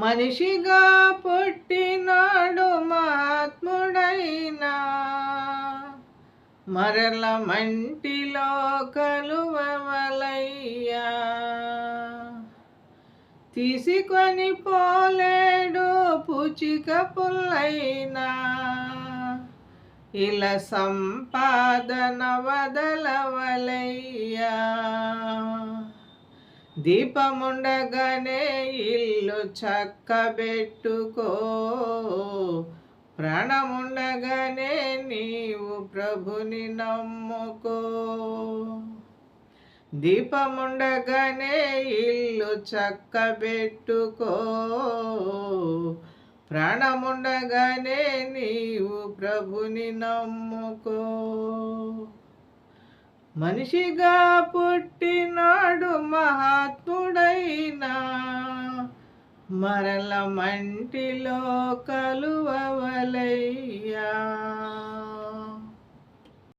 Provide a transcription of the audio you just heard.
మనిషిగా పుట్టినాడు మహాత్ముడైనా. మరల మంటిలో కలువలయ్యా తీసుకొని పోలేడు పుచిక పుల్లైనా. ఇలా సంపాదన వదలవలయ్యా. దీపముండగానే ఇల్లు చక్కబెట్టుకో. ప్రాణముండగానే నీవు ప్రభుని నమ్ముకో. దీపముండగానే ఇల్లు చక్కబెట్టుకో. ప్రాణముండగానే నీవు ప్రభుని నమ్ముకో. మనిషిగా పుట్టి మహాత్ముడైనా మరల మంటిలో కలువవలై.